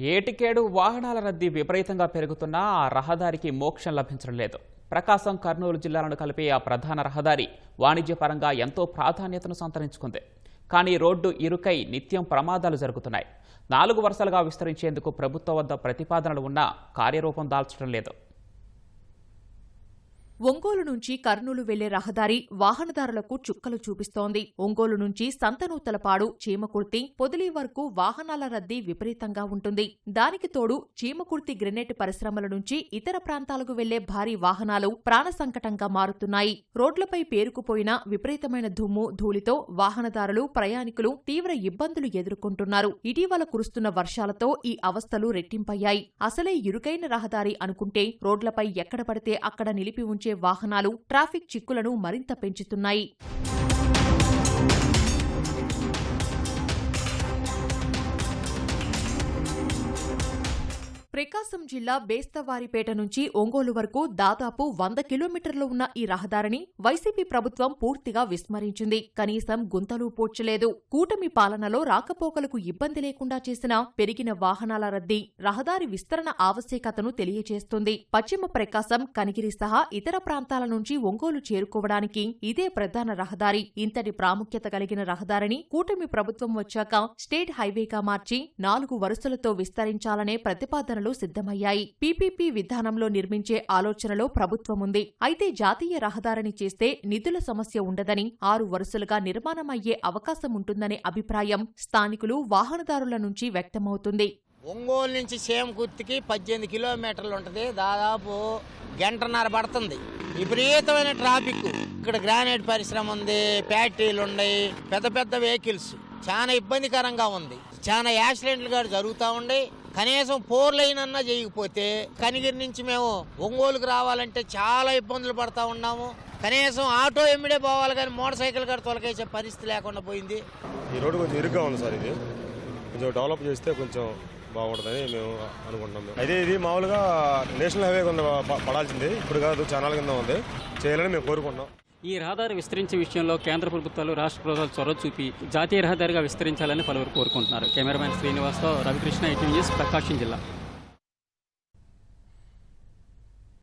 ఏటికేడు వాహనాల రద్దీ విపరీతంగా పెరుగుతున్నా ఆ రహదారికి మోక్షం లభించడం లేదు. ప్రకాశం కర్నూలు జిల్లాలను కలిపే ఆ ప్రధాన రహదారి వాణిజ్యపరంగా ఎంతో ప్రాధాన్యతను సంతరించుకుంది. కానీ రోడ్డు ఇరుకై నిత్యం ప్రమాదాలు జరుగుతున్నాయి. నాలుగు వరుసలుగా విస్తరించేందుకు ప్రభుత్వం వద్ద ప్రతిపాదనలు ఉన్నా కార్యరూపం దాల్చడం లేదు. ఒంగోలు నుంచి కర్నూలు వెళ్ళే రహదారి వాహనదారులకు చుక్కలు చూపిస్తోంది. ఒంగోలు నుంచి సంతనూతలపాడు చీమకుర్తి పొదిలి వరకు వాహనాల రద్దీ విపరీతంగా ఉంటుంది. దానికి తోడు చీమకుర్తి గ్రెనేట్ పరిశ్రమల నుంచి ఇతర ప్రాంతాలకు వెళ్ళే భారీ వాహనాలు ప్రాణ సంకటంగా మారుతున్నాయి. రోడ్లపై పేరుకుపోయిన విపరీతమైన దుమ్ము ధూళితో వాహనదారులు ప్రయాణికులు తీవ్ర ఇబ్బందులు ఎదుర్కొంటున్నారు. ఇటీవల కురుస్తున్న వర్షాలతో ఈ అవస్థలు రెట్టింపయ్యాయి. అసలే ఇరుకైన రహదారి అనుకుంటే రోడ్లపై ఎక్కడ పడితే అక్కడ నిలిపి ఉంచే వాహనాలు ట్రాఫిక్ చిక్కులను మరింత పెంచుతున్నాయి. ప్రకాశం జిల్లా బేస్తవారిపేట నుంచి ఒంగోలు వరకు దాదాపు వంద కిలోమీటర్లు ఉన్న ఈ రహదారిని వైసీపీ ప్రభుత్వం పూర్తిగా విస్మరించింది. కనీసం గుంతలు పూడ్చలేదు. కూటమి పాలనలో రాకపోకలకు ఇబ్బంది లేకుండా చేసిన పెరిగిన వాహనాల రద్దీ రహదారి విస్తరణ ఆవశ్యకతను తెలియజేస్తుంది పశ్చిమ ప్రకాశం కనిగిరి సహా ఇతర ప్రాంతాల నుంచి ఒంగోలు చేరుకోవడానికి ఇదే ప్రధాన రహదారి. ఇంతటి ప్రాముఖ్యత కలిగిన రహదారిని కూటమి ప్రభుత్వం వచ్చాక స్టేట్ హైవేగా మార్చి నాలుగు వరుసలతో విస్తరించాలనే ప్రతిపాదనలు సిద్ధమయ్యాయి. పీపీపీ విధానంలో నిర్మించే ఆలోచనలో ప్రభుత్వముంది. అయితే జాతీయ రహదారిని చేస్తే నిధుల సమస్య ఉండదని ఆరు వరుసలుగా నిర్మాణమయ్యే అవకాశం ఉంటుందనే అభిప్రాయం స్థానికులు వాహనదారుల నుంచి వ్యక్తమవుతుంది. ఒంగోలు నుంచి సేమకుర్తికి పద్దెనిమిది కిలోమీటర్లు ఉంటుంది దాదాపు గంటన్నర పడుతుంది. విపరీతమైన ట్రాఫిక్. ఇక్కడ గ్రానైట్ పరిశ్రమ ఉంది ఫ్యాక్టరీలు ఉన్నాయి పెద్ద పెద్ద వెహికల్స్. చాలా ఇబ్బందికరంగా ఉంది. చాలా యాక్సిడెంట్లు కూడా జరుగుతూ ఉన్నాయి కనీసం ఫోర్ లైన్ అన్నా చేయకపోతే కనిగిరి నుంచి మేము ఒంగోలుకు రావాలంటే చాలా ఇబ్బందులు పడతా ఉన్నాము. కనీసం ఆటో ఎమ్మిడే పోవాలి కానీ మోటార్ సైకిల్ కూడా తొలగేసే పరిస్థితి లేకుండా పోయింది. ఈ రోడ్డు కొంచెం ఇరుగ్గా ఉంది సార్ ఇది. కొంచెం డెవలప్ చేస్తే కొంచెం బాగుంటుందని మేము అనుకుంటున్నాం అయితే ఇది మామూలుగా నేషనల్ హైవే కింద పడాల్సింది. ఇప్పుడు కాదు ఛానల్ కింద ఉంది. చేయాలని మేము కోరుకుంటున్నాం. ఈ రహదారి విస్తరించే విషయంలో కేంద్ర ప్రభుత్వాలు రాష్ట్ర ప్రభుత్వాలు చొరవ చూపి జాతీయ రహదారిగా విస్తరించాలని పలువురు కోరుకుంటున్నారు. Cameraman Srinivasarao Ravikrishna eighty news Prakasam జిల్లా.